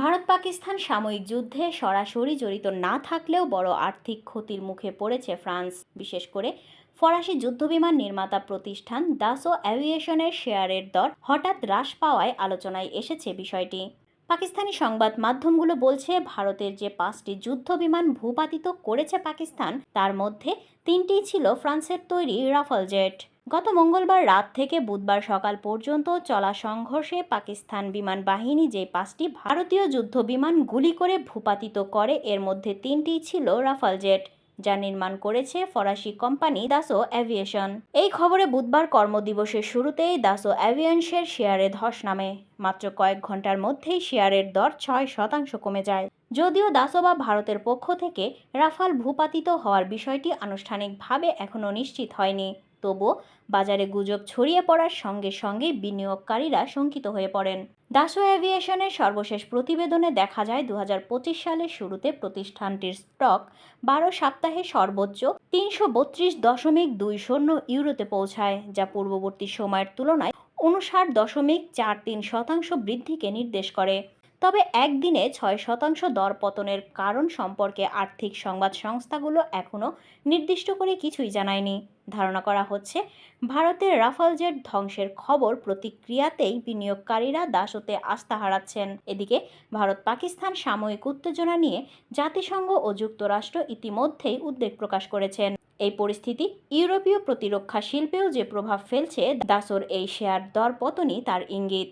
ভারত পাকিস্তান সাময়িক যুদ্ধে সরাসরি জড়িত না থাকলেও বড় আর্থিক ক্ষতির মুখে পড়েছে ফ্রান্স। বিশেষ করে ফরাসি যুদ্ধবিমান নির্মাতা প্রতিষ্ঠান দাসো অ্যাভিয়েশনের শেয়ারের দর হঠাৎ হ্রাস পাওয়ায় আলোচনায় এসেছে বিষয়টি। পাকিস্তানি সংবাদ মাধ্যমগুলো বলছে, ভারতের যে পাঁচটি যুদ্ধ বিমান ভূপাতিত করেছে পাকিস্তান, তার মধ্যে তিনটিই ছিল ফ্রান্সের তৈরি রাফাল জেট। গত মঙ্গলবার রাত থেকে বুধবার সকাল পর্যন্ত চলা সংঘর্ষে পাকিস্তান বিমান বাহিনী যে পাঁচটি ভারতীয় যুদ্ধ বিমান গুলি করে ভূপাতিত করে, এর মধ্যে তিনটিই ছিল রাফাল জেট। যা নির্মাণ করেছে ফরাসি কোম্পানি দাসো অ্যাভিয়েশন। এই খবরে বুধবার কর্মদিবসের শুরুতেই দাসো অ্যাভিয়েন্সের শেয়ারে ধস নামে। মাত্র কয়েক ঘণ্টার মধ্যেই শেয়ারের দর ছয় শতাংশ কমে যায়। যদিও দাসোবা ভারতের পক্ষ থেকে রাফাল ভূপাতিত হওয়ার বিষয়টি আনুষ্ঠানিকভাবে এখনও নিশ্চিত হয়নি। তবুও বাজারে গুজব ছড়িয়ে পড়ার সঙ্গে সঙ্গে বিনিয়োগকারীরা শঙ্কিত হয়ে পড়েন। দাসো অ্যাভিয়েশনের সর্বশেষ প্রতিবেদনে দেখা যায় দু হাজার পঁচিশ সালের শুরুতে প্রতিষ্ঠানটির স্টক বারো সপ্তাহে সর্বোচ্চ তিনশো বত্রিশ দশমিক দুই শূন্য ইউরোতে পৌঁছায়, যা পূর্ববর্তী সময়ের তুলনায় উনষাট দশমিক চার তিন শতাংশ বৃদ্ধিকে নির্দেশ করে। তবে একদিনে ছয় শতাংশ দর পতনের কারণ সম্পর্কে আর্থিক সংবাদ সংস্থাগুলো এখনও নির্দিষ্ট করে কিছুই জানায়নি। ধারণা করা হচ্ছে, ভারতের রাফাল জেট ধ্বংসের খবর প্রতিক্রিয়াতেই বিনিয়োগকারীরা দাসতে আস্থা হারাচ্ছেন। এদিকে, ভারত পাকিস্তান সাময়িক উত্তেজনা নিয়ে জাতিসংঘ ও যুক্তরাষ্ট্র ইতিমধ্যেই উদ্বেগ প্রকাশ করেছেন। এই পরিস্থিতি ইউরোপীয় প্রতিরক্ষা শিল্পেও যে প্রভাব ফেলছে, দাসোর এই শেয়ার দর পতনই তার ইঙ্গিত।